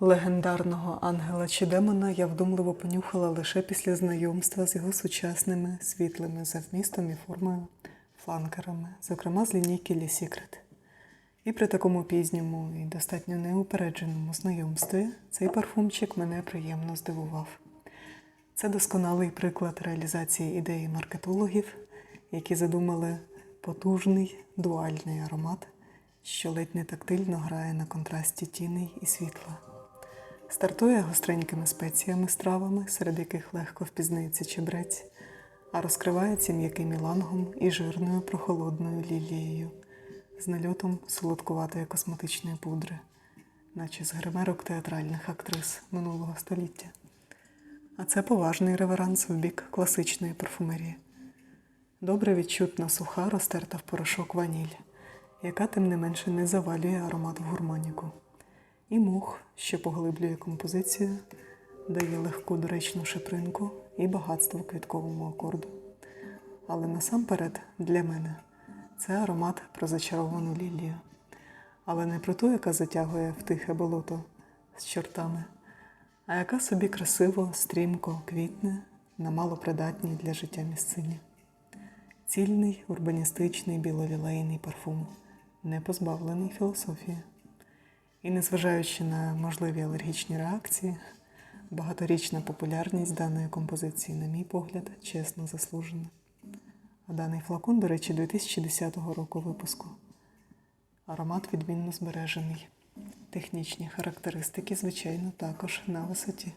Легендарного ангела чи демона я вдумливо понюхала лише після знайомства з його сучасними світлими за вмістом і формою фланкерами, зокрема з лінійки Лі Secret. І при такому пізньому і достатньо неупередженому знайомстві цей парфумчик мене приємно здивував. Це досконалий приклад реалізації ідеї маркетологів, які задумали потужний дуальний аромат, що ледь не тактильно грає на контрасті тіней і світла. Стартує гостренькими спеціями стравами, серед яких легко впізнається чебрець, а розкривається м'яким ілангом і жирною прохолодною лілією з нальотом солодкуватої косметичної пудри, наче з гримерок театральних актрис минулого століття. А це поважний реверанс в бік класичної парфумерії. Добре відчутна суха розтерта в порошок ваніль, яка тим не менше не завалює аромат в гурманіку. І мух, що поглиблює композицію, дає легку доречну шипринку і багатство квітковому акорду. Але насамперед для мене це аромат про зачаровану лілію, але не про ту, яка затягує в тихе болото з чортами, а яка собі красиво, стрімко квітне на малопридатній для життя місцині. Цільний урбаністичний білолілейний парфум, не позбавлений філософії. І незважаючи на можливі алергічні реакції, багаторічна популярність даної композиції, на мій погляд, чесно заслужена. А даний флакон, до речі, 2010 року випуску. Аромат відмінно збережений. Технічні характеристики, звичайно, також на висоті.